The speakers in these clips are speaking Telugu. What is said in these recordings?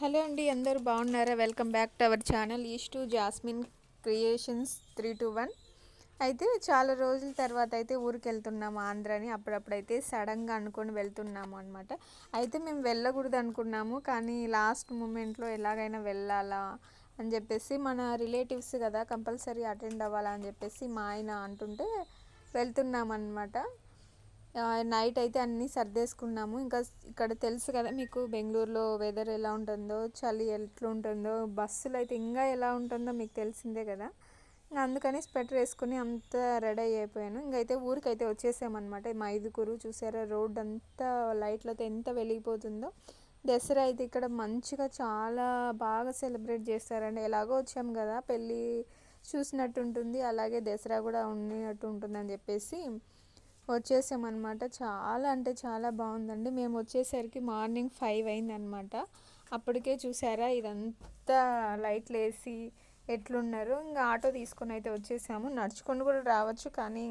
హలో అండి అందరూ బాగున్నారా? Welcome back to our channel is to Jasmine creations three two one. అయితే చాలా రోజుల తర్వాత అయితే ఊరికి వెళ్తున్నాము ఆంధ్రాని. అప్పుడప్పుడైతే సడన్గా అనుకొని వెళ్తున్నాము అనమాట అయితే మేము వెళ్ళకూడదు అనుకున్నాము కానీ లాస్ట్ మూమెంట్లో ఎలాగైనా వెళ్ళాలా అని చెప్పేసి మన రిలేటివ్స్ కదా కంపల్సరీ అటెండ్ అవ్వాలా అని చెప్పేసి మా ఆయన అంటుంటే వెళ్తున్నాం అనమాట నైట్ అయితే అన్నీ సర్దేసుకున్నాము. ఇంకా ఇక్కడ తెలుసు కదా మీకు బెంగళూరులో వెదర్ ఎలా ఉంటుందో చలి ఎట్లా ఉంటుందో బస్సులు అయితే ఇంకా ఎలా ఉంటుందో మీకు తెలిసిందే కదా. ఇంకా అందుకని స్వెటర్ వేసుకుని అంత రెడీ అయిపోయాను. ఇంకైతే ఊరికైతే వచ్చేసామన్నమాట. మా ఐదుగురు చూసారా రోడ్ అంతా లైట్లతో ఎంత వెలిగిపోతుందో. దసరా అయితే ఇక్కడ మంచిగా చాలా బాగా సెలబ్రేట్ చేస్తారండి. ఎలాగో వచ్చాం కదా పెళ్ళి చూసినట్టు ఉంటుంది. అలాగే దసరా కూడా ఉన్నట్టు ఉంటుందని చెప్పేసి వచ్చేసామన్నమాట. చాలా అంటే చాలా బాగుందండి. మేము వచ్చేసరికి మార్నింగ్ ఫైవ్ అయిందనమాట అప్పటికే చూసారా ఇదంతా లైట్లు వేసి ఎట్లున్నారు. ఇంకా ఆటో తీసుకొని అయితే వచ్చేసాము. నడుచుకొని కూడా రావచ్చు కానీ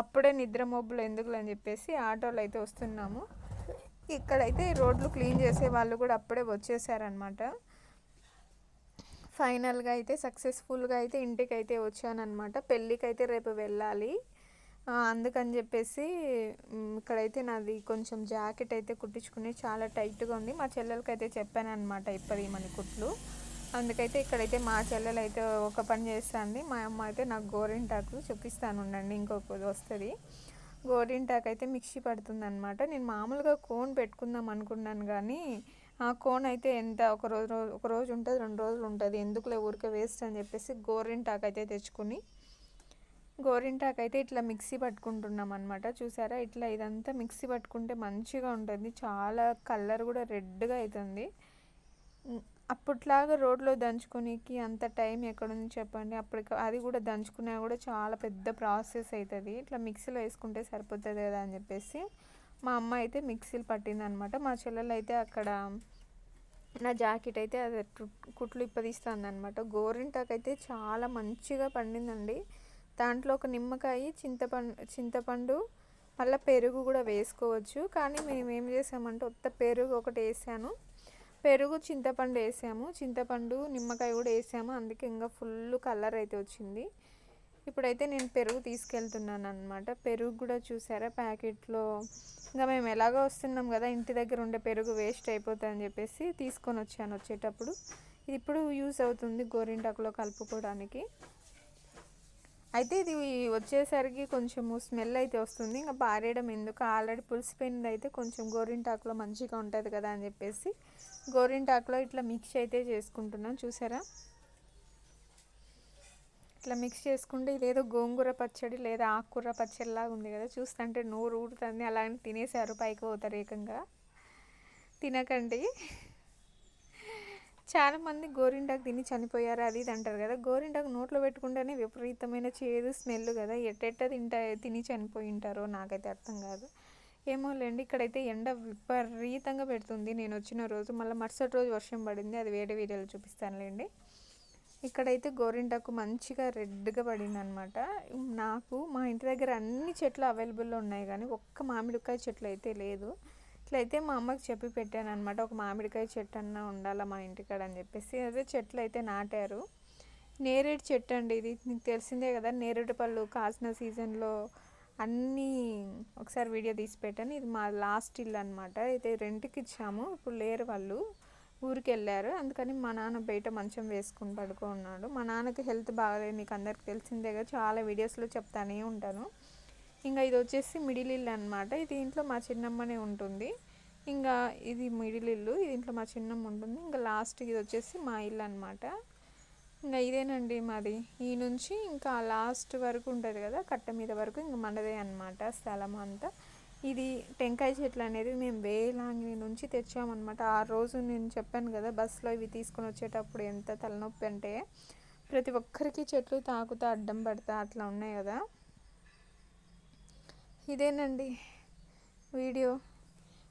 అప్పుడే నిద్ర మబ్బులు ఎందుకు అని చెప్పేసి ఆటోలో అయితే వస్తున్నాము. ఇక్కడైతే రోడ్లు క్లీన్ చేసే వాళ్ళు కూడా అప్పుడే వచ్చేసారనమాట ఫైనల్గా అయితే సక్సెస్ఫుల్గా అయితే ఇంటికి అయితే వచ్చానమాట పెళ్ళికి అయితే రేపు వెళ్ళాలి. అందుకని చెప్పేసి ఇక్కడైతే నాది కొంచెం జాకెట్ అయితే కుట్టించుకుని చాలా టైట్గా ఉంది. మా చెల్లెలకి అయితే చెప్పాను అనమాట ఇప్పది మన కుట్లు. అందుకైతే ఇక్కడైతే మా చెల్లెలు అయితే ఒక పని చేస్తుంది. మా అమ్మ అయితే నాకు గోరింటాకు చూపిస్తాను ఉండండి ఇంకొక వస్తుంది. గోరింటాకు అయితే మిక్సీ పడుతుంది అనమాట నేను మామూలుగా కోన్ పెట్టుకుందాం అనుకున్నాను కానీ ఆ కోన్ అయితే ఎంత ఒక రోజు ఒక రోజు ఉంటుంది రెండు రోజులు ఉంటుంది. ఎందుకులే ఊరికే వేస్ట్ అని చెప్పేసి గోరింటాకు అయితే తెచ్చుకుని గోరింటాకు అయితే ఇట్లా మిక్సీ పట్టుకుంటున్నాం అనమాట చూసారా? ఇట్లా ఇదంతా మిక్సీ పట్టుకుంటే మంచిగా ఉంటుంది. చాలా కలర్ కూడా రెడ్గా అవుతుంది అప్పట్లాగా రోడ్లో దంచుకునేకి అంత టైం ఎక్కడుంది చెప్పండి. అప్పటికి అది కూడా దంచుకున్నా కూడా చాలా పెద్ద ప్రాసెస్ అవుతుంది. ఇట్లా మిక్సీలో వేసుకుంటే సరిపోతుంది కదా అని చెప్పేసి మా అమ్మ అయితే మిక్సీలు పట్టిందనమాట మా చెల్లెలు అయితే అక్కడ నా జాకెట్ అయితే అది కుట్లు ఇప్పదీస్తుంది అనమాట గోరింటాకైతే చాలా మంచిగా పండిందండి. దాంట్లో ఒక నిమ్మకాయ చింతపండు చింతపండు మళ్ళీ పెరుగు కూడా వేసుకోవచ్చు. కానీ మేము ఏం చేసామంటే ఒత్త పెరుగు ఒకటి వేసాను. పెరుగు చింతపండు వేసాము. చింతపండు నిమ్మకాయ కూడా వేసాము. అందుకే ఇంకా ఫుల్ కలర్ అయితే వచ్చింది. ఇప్పుడైతే నేను పెరుగు తీసుకెళ్తున్నాను అనమాట పెరుగు కూడా చూసారా ప్యాకెట్లో? ఇంకా మేము ఎలాగో వస్తున్నాం కదా ఇంటి దగ్గర ఉండే పెరుగు వేస్ట్ అయిపోతుందని చెప్పేసి తీసుకొని వచ్చాను వచ్చేటప్పుడు. ఇది ఇప్పుడు యూస్ అవుతుంది గోరింటాకులో కలుపుకోవడానికి. అయితే ఇది వచ్చేసరికి కొంచెము స్మెల్ అయితే వస్తుంది. ఇంకా పారేయడం ఎందుకు? ఆల్రెడీ పులిసిపోయింది అయితే కొంచెం గోరింటాకులో మంచిగా ఉంటుంది కదా అని చెప్పేసి గోరింటాకులో ఇట్లా మిక్స్ అయితే చేసుకుంటున్నాను చూసారా? ఇట్లా మిక్స్ చేసుకుంటే ఇదేదో గోంగూర పచ్చడి లేదా ఆకుకూర పచ్చడిలాగా ఉంది కదా. చూస్తుంటే నోరు ఊడుతుంది అలాగే తినేసారు పైకి పోతారు ఏకంగా. తినకండి. చాలామంది గోరింటాకు తిని చనిపోయారు అది ఇది అంటారు కదా. గోరింటాకు నోట్లో పెట్టుకుంటేనే విపరీతమైన చేదు స్మెల్ కదా. ఎట్టెట్ట తింటా తిని చనిపోయి ఉంటారో నాకైతే అర్థం కాదు. ఏమోలేండి ఇక్కడైతే ఎండ విపరీతంగా పెడుతుంది. నేను వచ్చిన రోజు మళ్ళీ మరుసటి రోజు వర్షం పడింది అది వేరే వీడియోలో చూపిస్తానులేండి. ఇక్కడైతే గోరింటాకు మంచిగా రెడ్గా పడింది అనమాట నాకు మా ఇంటి దగ్గర అన్ని చెట్లు అవైలబుల్లో ఉన్నాయి కానీ ఒక్క మామిడికాయ చెట్లు అయితే లేదు. ఇట్లయితే మా అమ్మకి చెప్పి పెట్టాను అనమాట ఒక మామిడికాయ చెట్టు అన్న ఉండాలా మా ఇంటికాడ అని చెప్పేసి. అదే చెట్లు అయితే నాటారు. నేరేడు చెట్టు అండి ఇది. మీకు తెలిసిందే కదా నేరేడు పళ్ళు కాసిన సీజన్లో అన్నీ ఒకసారి వీడియో తీసి పెట్టాను. ఇది మా లాస్ట్ ఇల్లు అనమాట అయితే రెంట్కి ఇచ్చాము. ఇప్పుడు లేరు వాళ్ళు. ఊరికి వెళ్ళారు అందుకని మా నాన్న బయట మంచం వేసుకుని పడుకో ఉన్నాడు మా నాన్నకి హెల్త్ బాగాలేదు. మీకు అందరికి తెలిసిందే కదా చాలా వీడియోస్లో చెప్తానే ఉంటాను. ఇంకా ఇది వచ్చేసి మిడిల్ ఇల్లు అనమాట ఇది ఇంట్లో మా చిన్నమ్మనే ఉంటుంది. ఇంకా ఇది మిడిల్ ఇల్లు ఇది ఇంట్లో మా చిన్నమ్మ ఉంటుంది. ఇంకా లాస్ట్ ఇది వచ్చేసి మా ఇల్లు అనమాట ఇంకా ఇదేనండి మాది. ఈ నుంచి ఇంకా లాస్ట్ వరకు ఉంటుంది కదా కట్ట మీద వరకు ఇంకా మనదే అనమాట స్థలం అంతా. ఇది టెంకాయ చెట్లు అనేది మేము వేలాంగిని నుంచి తెచ్చామన్నమాట. ఆ రోజు నేను చెప్పాను కదా బస్సులో ఇవి తీసుకొని వచ్చేటప్పుడు ఎంత తలనొప్పి అంటే ప్రతి ఒక్కరికి చెట్లు తాకుతా అడ్డం పడతా అట్లా ఉన్నాయి కదా. ఇదేనండి వీడియో.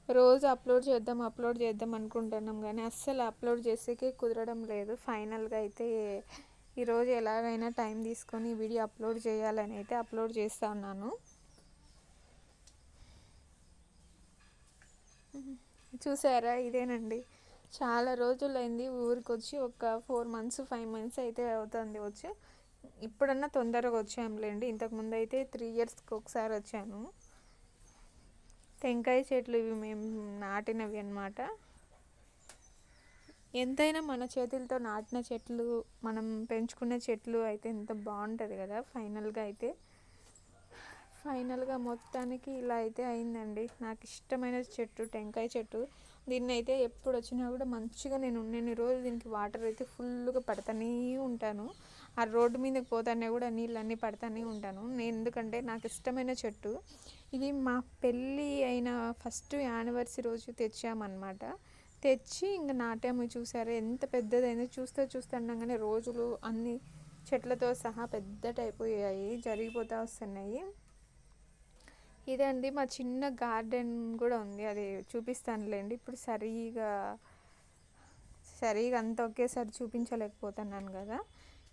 రోజు అప్లోడ్ చేద్దాం అప్లోడ్ చేద్దాం అనుకుంటున్నాం కానీ అస్సలు అప్లోడ్ చేసేకే కుదరడం లేదు. ఫైనల్గా అయితే ఈరోజు ఎలాగైనా టైం తీసుకొని వీడియో అప్లోడ్ చేయాలని అయితే అప్లోడ్ చేస్తా ఉన్నాను. చూసారా? ఇదేనండి. చాలా రోజులైంది ఊరికి వచ్చి ఒక ఫోర్ మంత్స్ ఫైవ్ మంత్స్ అయితే అవుతుంది వచ్చి. ఇప్పుడన్నా తొందరగా వచ్చాంలేండి. ఇంతకుముందు అయితే త్రీ ఇయర్స్కి ఒకసారి వచ్చాను. టెంకాయ చెట్లు ఇవి మేము నాటినవి అనమాట ఎంతైనా మన చేతులతో నాటిన చెట్లు మనం పెంచుకునే చెట్లు అయితే ఎంత బాగుంటుంది కదా ఫైనల్గా అయితే. ఫైనల్గా మొత్తానికి ఇలా అయితే అయిందండి. నాకు ఇష్టమైన చెట్టు టెంకాయ చెట్టు. దీన్ని అయితే ఎప్పుడు వచ్చినా కూడా మంచిగా నేను నేను రోజు దీనికి వాటర్ అయితే ఫుల్గా పడుతూనే ఉంటాను. ఆ రోడ్డు మీదకి పోతానే కూడా నీళ్ళన్నీ పడతానే ఉంటాను. నేను ఎందుకంటే నాకు ఇష్టమైన చెట్టు. ఇది మా పెళ్ళి అయిన ఫస్ట్ యానివర్సరీ రోజు తెచ్చామన్నమాట. తెచ్చి ఇంకా నాటాము చూసారా? ఎంత పెద్దదైందో చూస్తే చూస్తే అనగానే రోజులు అన్ని చెట్లతో సహా పెద్దట అయిపోయాయి జరిగిపోతూ వస్తున్నాయి. ఇదే అండి మా చిన్న గార్డెన్ కూడా ఉంది. అది చూపిస్తానులేండి. ఇప్పుడు సరిగా సరిగా అంత ఒకేసారి చూపించలేకపోతున్నాను కదా.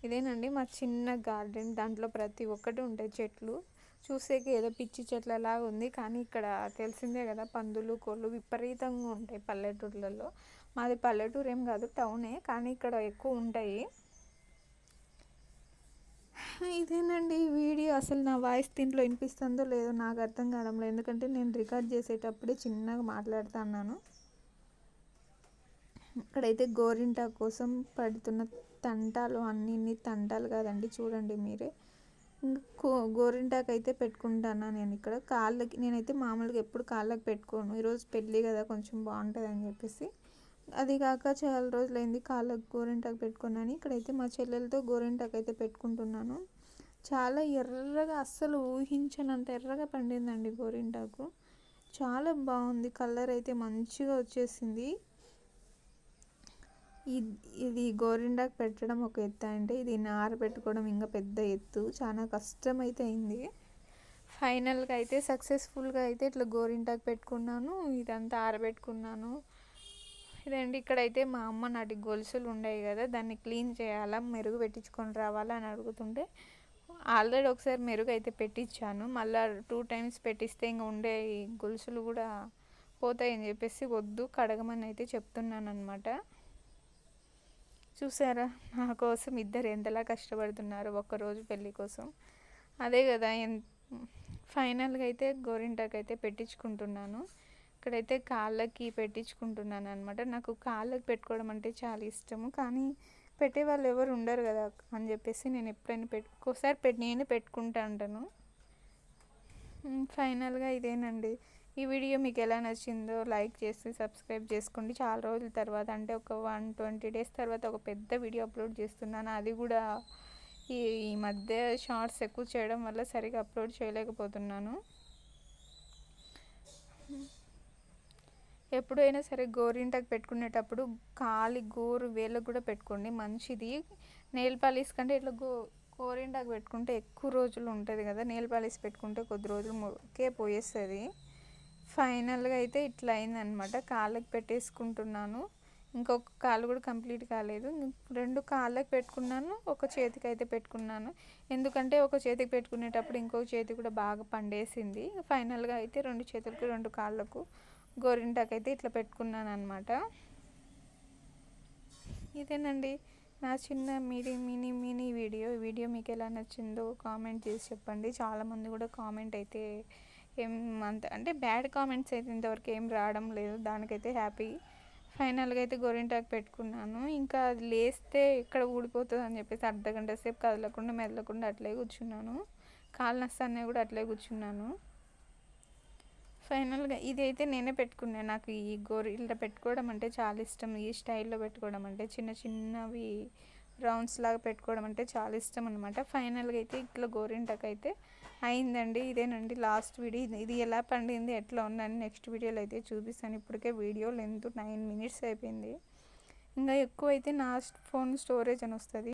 ఇదేనండి మా చిన్న గార్డెన్. దాంట్లో ప్రతి ఒక్కటి ఉంటాయి చెట్లు. చూసేకి ఏదో పిచ్చి చెట్లలాగా ఉంది. కానీ ఇక్కడ తెలిసిందే కదా పందులు కోళ్ళు విపరీతంగా ఉంటాయి పల్లెటూర్లలో. మాది పల్లెటూరు ఏం కాదు టౌనే. కానీ ఇక్కడ ఎక్కువ ఉంటాయి. ఇదేనండి వీడియో. అసలు నా వాయిస్ దీంట్లో వినిపిస్తుందో లేదో నాకు అర్థం కావడంలో ఎందుకంటే నేను రికార్డ్ చేసేటప్పుడే చిన్నగా మాట్లాడుతున్నాను. ఇక్కడైతే గోరింటా కోసం పడుతున్న తంటాలు అన్ని తంటాలు కాదండి. చూడండి మీరే. గోరింటాకు అయితే పెట్టుకుంటాను నేను ఇక్కడ. కాళ్ళకి నేనైతే మామూలుగా ఎప్పుడు కాళ్ళకి పెట్టుకోను. ఈరోజు పెళ్ళి కదా కొంచెం బాగుంటుంది అని చెప్పేసి. అది కాక చాలా రోజులైంది కాళ్ళకు గోరింటాకు పెట్టుకున్నాను. ఇక్కడైతే మా చెల్లెలతో గోరింటాకు అయితే పెట్టుకుంటున్నాను. చాలా ఎర్రగా అస్సలు ఊహించనంత ఎర్రగా పండిందండి గోరింటాకు. చాలా బాగుంది. కలర్ అయితే మంచిగా వచ్చేసింది. ఇది గోరింటాకు పెట్టడం ఒక ఎత్తు అంటే ఇది పెట్టుకోవడం ఇంకా పెద్ద ఎత్తు. చాలా కష్టమైతే అయింది. ఫైనల్గా అయితే సక్సెస్ఫుల్గా అయితే ఇట్లా గోరింటాకు పెట్టుకున్నాను. ఇదంతా ఆరబెట్టుకున్నాను ఇదండి ఇక్కడైతే మా అమ్మ నాటి గొలుసులు ఉండేవి కదా. దాన్ని క్లీన్ చేయాలా? మెరుగు పెట్టించుకొని రావాలా అని అడుగుతుంటే ఆల్రెడీ ఒకసారి మెరుగు అయితే పెట్టించాను. మళ్ళీ టూ టైమ్స్ పెట్టిస్తే ఇంకా ఉండే గొలుసులు కూడా పోతాయని చెప్పేసి వద్దు కడగమని అయితే చెప్తున్నాను అనమాట చూసారా? నా కోసం ఇద్దరు ఎంతలా కష్టపడుతున్నారు ఒక్కరోజు పెళ్ళి కోసం. అదే కదా ఎన్ ఫైనల్గా అయితే గోరింటాకు అయితే పెట్టించుకుంటున్నాను. ఇక్కడైతే కాళ్ళకి పెట్టించుకుంటున్నాను అనమాట నాకు కాళ్ళకి పెట్టుకోవడం అంటే చాలా ఇష్టము. కానీ పెట్టే వాళ్ళు ఎవరు ఉండరు కదా అని చెప్పేసి నేను ఎప్పుడైనా పెట్టుకోసారి పెట్టి నేనే పెట్టుకుంటా అంటాను ఫైనల్గా ఇదేనండి. ఈ వీడియో మీకు ఎలా నచ్చిందో లైక్ చేసి సబ్స్క్రైబ్ చేసుకోండి. చాలా రోజుల తర్వాత అంటే ఒక వన్ ట్వంటీ డేస్ తర్వాత ఒక పెద్ద వీడియో అప్లోడ్ చేస్తున్నాను. అది కూడా ఈ ఈ మధ్య షార్ట్స్ ఎక్కువ చేయడం వల్ల సరిగా అప్లోడ్ చేయలేకపోతున్నాను. ఎప్పుడైనా సరే గోరింటాకు పెట్టుకునేటప్పుడు కాలి గోరు వేలకు కూడా పెట్టుకోండి. మంచిది. నెయిల్ పాలిష్ కంటే ఇట్లా గో గోరింటాకు పెట్టుకుంటే ఎక్కువ రోజులు ఉంటుంది కదా. నెయిల్ పాలిష్ పెట్టుకుంటే కొద్ది రోజులు రోజులకే పోయేస్తుంది. ఫైనల్గా అయితే ఇట్లా అయిందనమాట కాళ్ళకి పెట్టేసుకుంటున్నాను. ఇంకొక కాలు కూడా కంప్లీట్ కాలేదు. రెండు కాళ్ళకి పెట్టుకున్నాను ఒక చేతికి అయితే పెట్టుకున్నాను. ఎందుకంటే ఒక చేతికి పెట్టుకునేటప్పుడు ఇంకొక చేతి కూడా బాగా పండేసింది. ఫైనల్గా అయితే రెండు చేతులకు రెండు కాళ్ళకు గోరింటాకు అయితే ఇట్లా పెట్టుకున్నాను అనమాట ఇదేనండి నా చిన్న mini mini mini video. Video మీకు ఎలా నచ్చిందో కామెంట్ చేసి చెప్పండి. చాలామంది కూడా కామెంట్ అయితే ఏం అంత అంటే బ్యాడ్ కామెంట్స్ అయితే ఇంతవరకు ఏం రావడం లేదు. దానికైతే హ్యాపీ. ఫైనల్గా అయితే గోరింటాకు పెట్టుకున్నాను. ఇంకా అది లేస్తే ఇక్కడ ఊడిపోతుంది అని చెప్పేసి అర్ధ గంట సేపు కదలకుండా మెదలకుండా అట్లే కూర్చున్నాను. కాలు నస్తానే కూడా అట్లే కూర్చున్నాను. ఫైనల్గా ఇదైతే నేనే పెట్టుకున్నాను నాకు ఈ గోరిల్లా పెట్టుకోవడం అంటే చాలా ఇష్టం. ఈ స్టైల్లో పెట్టుకోవడం అంటే చిన్న చిన్నవి రౌండ్స్ లాగా పెట్టుకోవడం అంటే చాలా ఇష్టం అనమాట ఫైనల్గా అయితే ఇట్లా గోరింటాకు అయితే అయిందండి ఇదేనండి లాస్ట్ వీడియో. ఇది ఎలా పండింది ఎట్లా ఉందని నెక్స్ట్ వీడియోలో అయితే చూపిస్తాను. ఇప్పటికే వీడియో లెంత్ నైన్ మినిట్స్ అయిపోయింది. ఇంకా ఎక్కువ అయితే నా ఫోన్ స్టోరేజ్ అని వస్తుంది.